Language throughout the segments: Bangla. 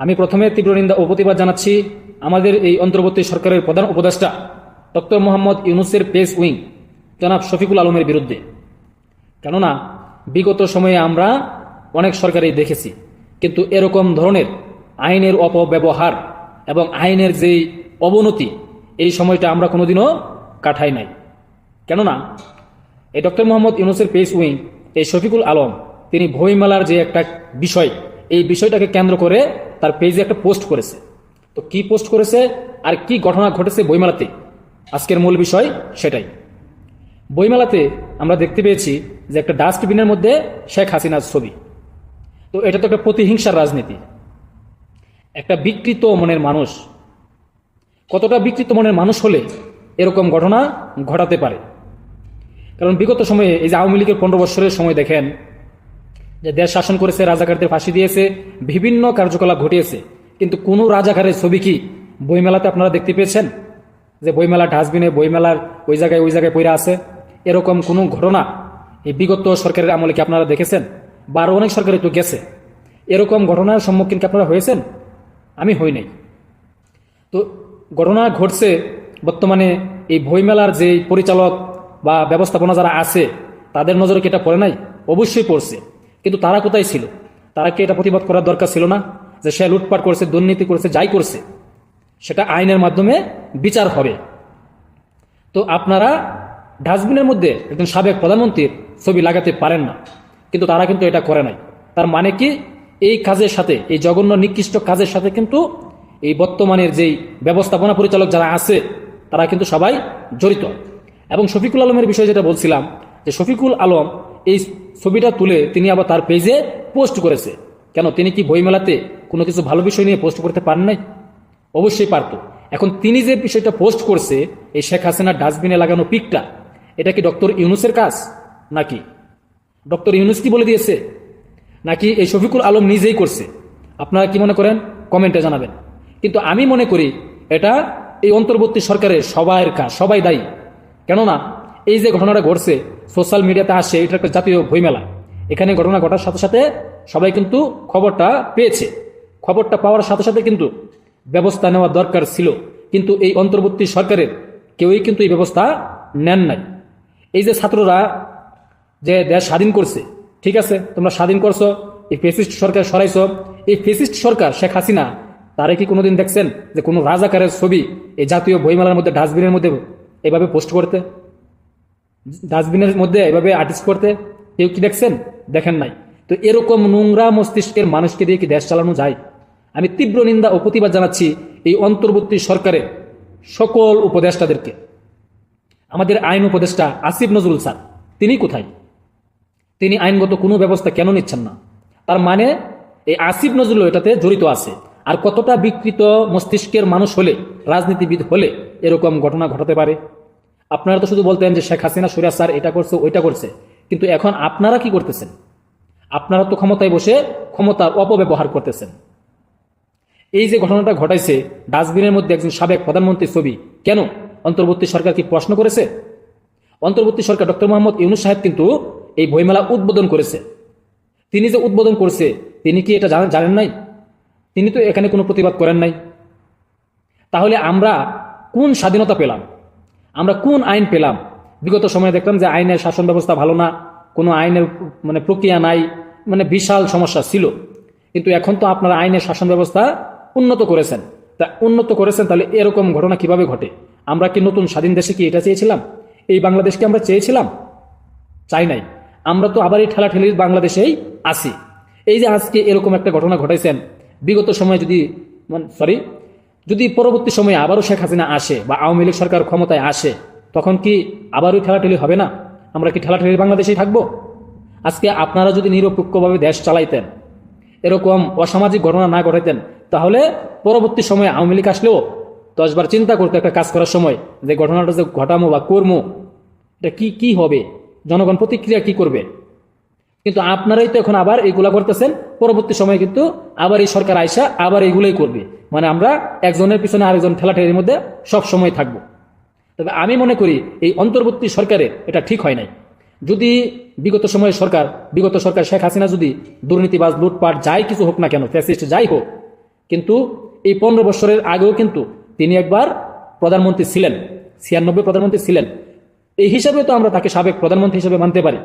আমি প্রথমে তীব্র নিন্দা ও প্রতিবাদ জানাচ্ছি আমাদের এই অন্তর্বর্তী সরকারের প্রধান উপদেষ্টা, ডক্টর মোহাম্মদ ইউনুসের পেস উইং, জনাব শফিকুল আলমের বিরুদ্ধে। কেননা, বিগত সময়ে আমরা অনেক সরকারই দেখেছি, কিন্তু এরকম ধরনের আইনের অপব্যবহার এবং আইনের যেই অবনতি, এই সময়টা আমরা কোনোদিনও কাটাই নাই। কেননা, এই ডক্টর মোহাম্মদ ইউনুসের পেস উইং, এই শফিকুল আলম, তিনি বইমেলার যে একটা বিষয় এই বিষয়টাকে কেন্দ্র করে তার পেজে একটা পোস্ট করেছে। তো কি পোস্ট করেছে আর কি ঘটনা ঘটেছে বইমেলাতে? আজকের মূল বিষয় সেটাই। বইমেলাতে আমরা দেখতে পেয়েছি যে একটা ডাস্টবিনের মধ্যে শেখ হাসিনার ছবি। তো এটা তো একটা প্রতিহিংসার রাজনীতি। একটা বিকৃত মনের মানুষ। কতটা বিকৃত মনের মানুষ হলে এরকম ঘটনা ঘটাতে পারে? কারণ বিগত সময়ে এই যে আওয়ামী লীগের পনেরো বছরের সময় দেখেন যে দেশ শাসন করেছে, রাজাকারদের ফাঁসি দিয়েছে, বিভিন্ন কার্যকলাপ ঘটিয়েছে। কিন্তু কোনো রাজাকারের ছবি কি বইমেলাতে আপনারা দেখতে পেয়েছেন? যে বইমেলা ডাস্টবিনে বইমেলার ওই জায়গায় ওই জায়গায় পইরা আছে, এরকম কোনো ঘটনা এই বিগত সরকারের আমলে কি আপনারা দেখেছেন? বা আরও অনেক সরকারে তো গেছে। এরকম ঘটনার সম্মুখীন কি আপনারা হয়েছেন? আমি হই নাই। তো ঘটনা ঘটছে, বর্তমানে এই বইমেলার যে পরিচালক বা ব্যবস্থাপনা যারা আছে, তাদের নজরে কি এটা পড়ে নাই? অবশ্যই পড়ছে। কিন্তু তারা কোথায় ছিল? তারা কি এটা প্রতিবাদ করার দরকার ছিল না? যে সে লুটপাট করছে, দুর্নীতি করছে, যাই করছে, সেটা আইনের মাধ্যমে বিচার হবে। তো আপনারা ডাস্টবিনের মধ্যে একজন সাবেক প্রধানমন্ত্রীর ছবি লাগাতে পারেন না, কিন্তু তারা কিন্তু এটা করে নাই। তার মানে কি? এই কাজের সাথে, এই জঘন্য, নিকৃষ্ট কাজের সাথে কিন্তু এই বর্তমানের যেই ব্যবস্থাপনা পরিচালক যারা আছে, তারা কিন্তু সবাই জড়িত। এবং শফিকুল আলমের বিষয়ে যেটা বলছিলাম, যে শফিকুল আলম এই ছবিটা তুলে তিনি আবার তার পেজে পোস্ট করেছে। কেন? তিনি কি বইমেলাতে কোনো কিছু ভালো বিষয় নিয়ে পোস্ট করতে পারেন নাই? অবশ্যই পারত। এখন তিনি যে বিষয়টা পোস্ট করছে, এই শেখ হাসিনার ডাস্টবিনে লাগানো পিকটা, এটা কি ডক্টর ইউনুসের কাজ? নাকি? ডক্টর ইউনুস কি বলে দিয়েছে? নাকি এই শফিকুল আলম নিজেই করছে? আপনারা কি মনে করেন? কমেন্টে জানাবেন। কিন্তু আমি মনে করি এটা এই অন্তর্বর্তী সরকারের সবাইয়ের কাজ, সবাই দায়ী। কেননা এই যে ঘটনাটা ঘটছে সোশ্যাল মিডিয়াতে আসে এটা একটা জাতীয় বইমেলা। এখানে ঘটনা ঘটার সাথে সাথে সবাই কিন্তু খবরটা পেয়েছে। খবরটা পাওয়ার সাথে সাথে কিন্তু ব্যবস্থা নেওয়া দরকার ছিল। কিন্তু এই অন্তর্বর্তী সরকারের কেউই কিন্তু এই ব্যবস্থা নেন নাই। এই যে ছাত্ররা যে দেশ স্বাধীন করছে, ঠিক আছে, তোমরা স্বাধীন করছ, এই ফেসিস্ট সরকার সরাইছো, এই ফেসিস্ট সরকার শেখ হাসিনা, তারা কি কোনোদিন দেখছেন যে কোনো রাজাকারের ছবি এই জাতীয় বইমেলার মধ্যে ডাস্টবিনের মধ্যে এভাবে পোস্ট করতে? ডাস্টবিনের মধ্যে এভাবে আর্টিস্ট করতে কেউ কি দেখছেন? দেখেন নাই। তো এরকম নোংরা মস্তিষ্কের মানুষকে দিয়ে কি দেশ চালানো যায়? আমি তীব্র নিন্দা ও প্রতিবাদ জানাচ্ছি এই অন্তর্বর্তী সরকারের সকল উপদেষ্টাদেরকে। আমাদের আইন উপদেষ্টা আসিফ নজরুল স্যার, তিনি কোথায়? তিনি আইনগত কোনো ব্যবস্থা কেন নিচ্ছেন না? তার মানে এই আসিফ নজরুল এটাতে জড়িত আছে। আর কতটা বিকৃত মস্তিষ্কের মানুষ হলে, রাজনীতিবিদ হলে এরকম ঘটনা ঘটাতে পারে? আপনারা তো শুধু বলতেন যে শেখ হাসিনা সুরিয়া স্যার এটা করছে, ওইটা করছে। কিন্তু এখন আপনারা কি করতেছেন? আপনারা তো ক্ষমতায় বসে ক্ষমতার অপব্যবহার করতেছেন। এই যে ঘটনাটা ঘটাইছে, ডাস্টবিনের মধ্যে একজন সাবেক প্রধানমন্ত্রীর ছবি, কেন? অন্তর্বর্তী সরকার কি প্রশ্ন করেছে? অন্তর্বর্তী সরকার ডক্টর মোহাম্মদ ইউনুস সাহেব কিন্তু এই বইমেলা উদ্বোধন করেছে। তিনি যে উদ্বোধন করছে, তিনি কি এটা জানেন নাই? তিনি তো এখানে কোনো প্রতিবাদ করেন নাই। তাহলে আমরা কোন স্বাধীনতা পেলাম? আমরা কোন আইন পেলাম? বিগত সময়ে দেখলাম যে আইনের শাসন ব্যবস্থা ভালো না, কোনো আইনের মানে প্রক্রিয়া নাই মানে বিশাল সমস্যা ছিল। কিন্তু এখন তো আপনারা আইনের শাসন ব্যবস্থা উন্নত করেছেন। তা উন্নত করেছেন তাহলে এরকম ঘটনা কীভাবে ঘটে? আমরা কি নতুন স্বাধীন দেশে কি এটা চেয়েছিলাম? এই বাংলাদেশকে আমরা চেয়েছিলাম? চাই নাই। আমরা তো আবার এই ঠেলাঠেলির বাংলাদেশেই আছি। এই যে আজকে এরকম একটা ঘটনা ঘটাইছেন, বিগত সময়ে যদি সরি যদি পরবর্তী সময়ে আবারও শেখ হাসিনা আসে বা আওয়ামী লীগ সরকার ক্ষমতায় আসে, তখন কি আবারও ঠেলাঠেলি হবে না? আমরা কি ঠেলাঠেলির বাংলাদেশেই থাকব? আজকে আপনারা যদি নিরপেক্ষভাবে দেশ চালাইতেন, এরকম অসামাজিক ঘটনা না ঘটাইতেন, তাহলে পরবর্তী সময়ে আওয়ামী লীগ আসলেও দশবার চিন্তা করতে একটা কাজ করার সময় যে ঘটনাটা যে ঘটামো বা করমো, এটা কি কি হবে? জনগণ প্রতিক্রিয়া কি করবে? কিন্তু আপনারাই তো এখন আবার এইগুলা করতেছেন। পরবর্তী সময়ে কিন্তু আবার এই সরকার আইসা আবার এইগুলোই করবে। মানে আমরা একজনের পিছনে আরেকজন ঠেলাঠেলির মধ্যে সব সময় থাকব। তবে আমি মনে করি এই অন্তর্বর্তী সরকারের এটা ঠিক হয় নাই। যদি বিগত সময়ে সরকার, বিগত সরকার শেখ হাসিনা যদি দুর্নীতিবাজ, লুটপাট যাই কিছু হোক না কেন, ফ্যাসিস্ট যাই হোক, কিন্তু এই পনেরো বছরের আগেও কিন্তু তিনি একবার প্রধানমন্ত্রী ছিলেন, ছিয়ানব্বই প্রধানমন্ত্রী ছিলেন। এই হিসাবে তো আমরা তাকে সাবেক প্রধানমন্ত্রী হিসেবে মানতে পারি।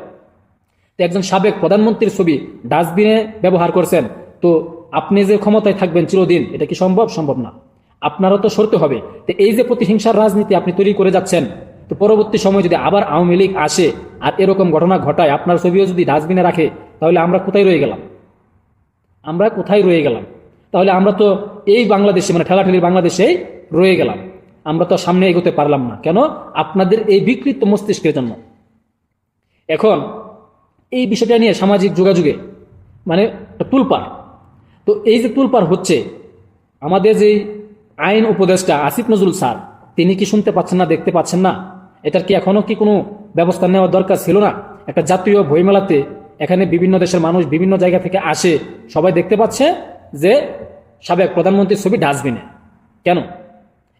তো একজন সাবেক প্রধানমন্ত্রীর ছবি ডাস্টবিনে ব্যবহার করছেন। তো আপনি যে ক্ষমতায় থাকবেন চিরদিন, এটা কি সম্ভব? সম্ভব না। আপনারও তো সরতে হবে। তো এই যে প্রতিহিংসার রাজনীতি আপনি তৈরি করে যাচ্ছেন, তো পরবর্তী সময় যদি আবার আওয়ামী লীগ আসে আর এরকম ঘটনা ঘটায়, আপনার ছবিও যদি ডাস্টবিনে রাখে, তাহলে আমরা কোথায় রয়ে গেলাম? আমরা কোথায় রয়ে গেলাম? তাহলে আমরা তো এই বাংলাদেশে মানে ঠেলাঠেলির বাংলাদেশেই রয়ে গেলাম। আমরা তো সামনে এগোতে পারলাম না। কেন? আপনাদের এই বিকৃত মস্তিষ্কের জন্য। এখন এই বিষয়টা নিয়ে সামাজিক যোগাযোগে মানে তুলপার। তো এই যে তুলপার হচ্ছে, আমাদের যে আইন উপদেষ্টা আসিফ নজরুল স্যার, তিনি কি শুনতে পাচ্ছেন না, দেখতে পাচ্ছেন না? এটার কি এখনও কি কোনো ব্যবস্থা নেওয়ার দরকার ছিল না? একটা জাতীয় বইমেলাতে এখানে বিভিন্ন দেশের মানুষ বিভিন্ন জায়গা থেকে আসে, সবাই দেখতে পাচ্ছে যে সাবেক প্রধানমন্ত্রীর ছবি ডাস্টবিনে। কেন?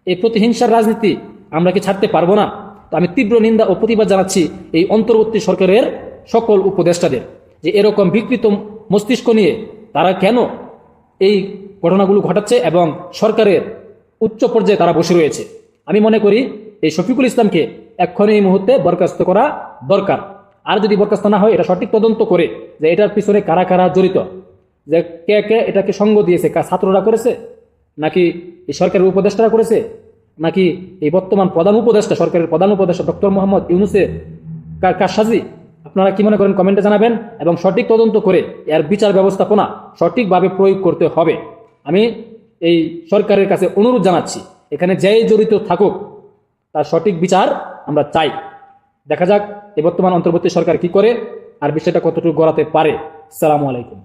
এই প্রতিহিংসার রাজনীতি আমরা কি ছাড়তে পারব না? তো আমি তীব্র নিন্দা ও প্রতিবাদ জানাচ্ছি এই অন্তর্বর্তী সরকারের সকল উপদেষ্টাদের যে এরকম বিকৃত মস্তিষ্ক নিয়ে তারা কেন এই ঘটনাগুলো ঘটাচ্ছে এবং সরকারের উচ্চ পর্যায়ে তারা বসে রয়েছে। আমি মনে করি এই শফিকুল ইসলামকে এক্ষণে এই মুহূর্তে বরখাস্ত করা দরকার। আর যদি বরখাস্ত না হয়, এটা সঠিক তদন্ত করে যে এটার পিছনে কারা কারা জড়িত, যে কে কে এটাকে সঙ্গ দিয়েছে ছাত্ররা করেছে, নাকি এই সরকারের উপদেষ্টারা করেছে, নাকি এই বর্তমান প্রধান উপদেষ্টা, সরকারের প্রধান উপদেষ্টা ডক্টর মোহাম্মদ ইউনুসের কার কারসাজি আপনারা কি মনে করেন কমেন্টে জানাবেন এবং সঠিক তদন্ত করে এর বিচার ব্যবস্থাপনা সঠিকভাবে প্রয়োগ করতে হবে। আমি এই সরকারের কাছে অনুরোধ জানাচ্ছি, এখানে যেই জড়িত থাকুক, তার সঠিক বিচার আমরা চাই। দেখা যাক এই বর্তমান অন্তর্বর্তী সরকার কি করে, আর বিষয়টা কতটুকু গড়াতে পারে। সালামু আলাইকুম।